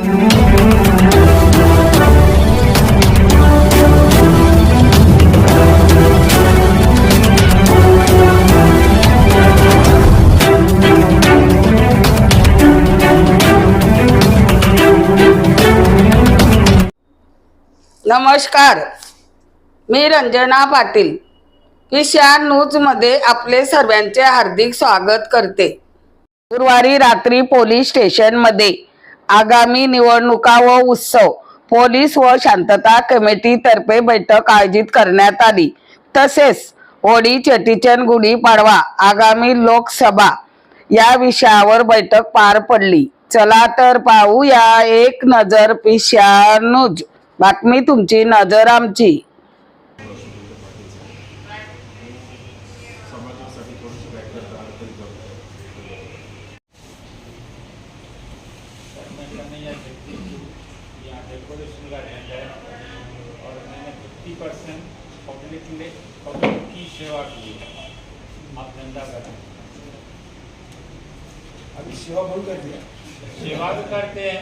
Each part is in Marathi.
नमस्कार. मी रंजना पाटील. विशा न्यूजमध्ये आपले सर्वांचे हार्दिक स्वागत करते. गुरुवारी रात्री पोलीस स्टेशनमध्ये आगामी निवडणुका व उत्सव पोलीस व शांतता कमिटीतर्फे बैठक आयोजित करण्यात आली. तसेच होळी चेटीचंद गुढीपाडवा आगामी लोकसभा या विषयावर बैठक पार पडली. चला तर पाहूया एक नजर पिशा न्यूज. बातमी तुमची नजर आमची. यहाँ डेकोरेशन का रहता है और मैंने फिफ्टी परसेंट पब्लिक ने पब्लिक की सेवा की है। धंधा करें अभी सेवा बहुत कर दिया। सेवा भी करते हैं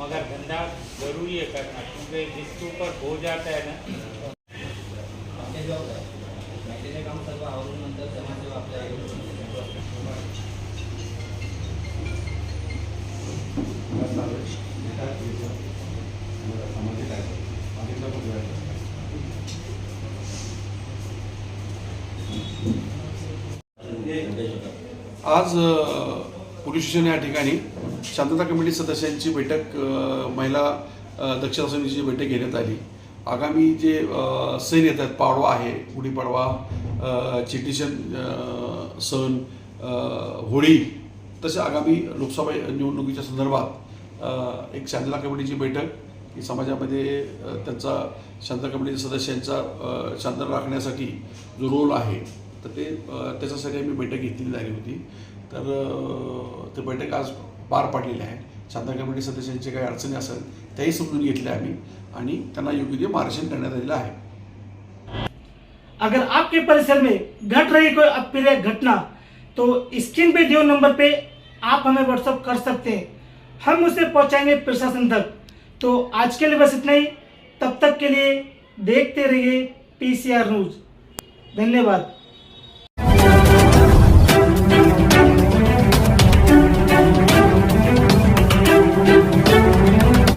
मगर धंधा ज़रूरी है करना क्योंकि जिसके ऊपर हो जाता है ना। आज पोलीस स्टेशन या ठिकाणी शांतता कमिटी सदस्यांची बैठक महिला दक्षता समितीची बैठक घेण्यात आली. आगामी जे अ, सण येतात पाडवा आहे गुढीपाडवा चिटीशन चेटीचंद सण होळी तसे आगामी लोकसभा निवडणुकीच्या संदर्भात एक शांतता कमिटीची बैठक की समाजामध्ये त्यांचा शांतता कमिटीच्या सदस्यांचा शांतता राखण्यासाठी जो रोल आहे तर ते त्याच्यासाठी आम्ही बैठक घेतलेली झाली होती. तर ते बैठक आज पार पाडलेली आहे. शांतता कमिटी सदस्यांचे काही अडचणी असेल त्याही समजून घेतल्या आम्ही आणि त्यांना योग्य ते मार्गदर्शन करण्यात आलेलं आहे. अगर आपके परिसर में घट रही कोई अप्रिय घटना तो स्क्रीन पे दिए नंबर पे आप हमें व्हाट्सअप कर सकते हैं। हम उसे पहुंचाएंगे प्रशासन तक। तो आज के लिए बस इतना ही। तब तक के लिए देखते रहिए पीसीआर न्यूज धन्यवाद।